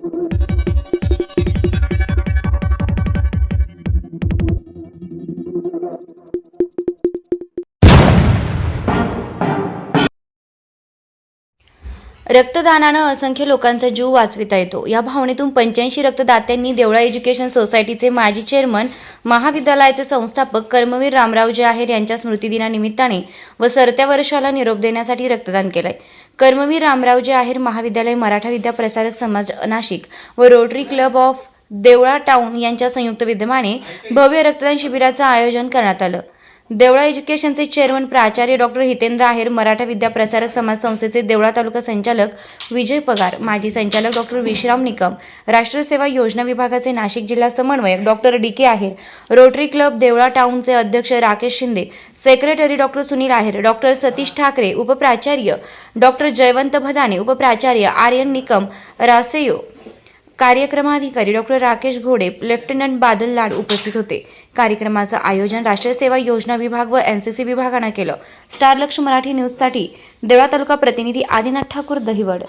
you रक्तदानानं असंख्य लोकांचा जीव वाचविता येतो. या भावनेतून पंच्याऐंशी रक्तदात्यांनी देवळा एज्युकेशन सोसायटीचे माजी चेअरमन महाविद्यालयाचे संस्थापक कर्मवीर रामरावजी आहेर यांच्या स्मृतिदिनानिमित्ताने व सरत्या वर्षाला निरोप देण्यासाठी रक्तदान केलंय. कर्मवीर रामरावजी आहेर महाविद्यालय मराठा विद्या प्रसारक समाज नाशिक व Rotary club of Deola town यांच्या संयुक्त विद्यमाने भव्य रक्तदान शिबिराचं आयोजन करण्यात आलं. देवळा एज्युकेशनचे चेअरमन प्राचार्य डॉक्टर हितेंद्र आहेर मराठा विद्या प्रसारक समाज संस्थेचे देवळा तालुका संचालक विजय पगार माजी संचालक डॉक्टर विश्राम निकम राष्ट्रसेवा योजना विभागाचे नाशिक जिल्हा समन्वयक doctor D K Aher Rotary club Deola टाउनचे अध्यक्ष Rakesh Shinde secretary doctor Sunil Aher doctor Satish Thackeray उपप्राचार्य doctor Jaywant Bhadane उपप्राचार्य आर्यन निकम रासेयो कार्यक्रमाधिकारी डॉक्टर राकेश घोडे लेफ्टनंट बादल लाड उपस्थित होते. कार्यक्रमाचं आयोजन राष्ट्रीय सेवा योजना विभाग व एनसीसी विभागानं केलं. स्टारलक्ष मराठी न्यूजसाठी देवळा तालुका प्रतिनिधी आदिनाथ ठाकूर दहिवड.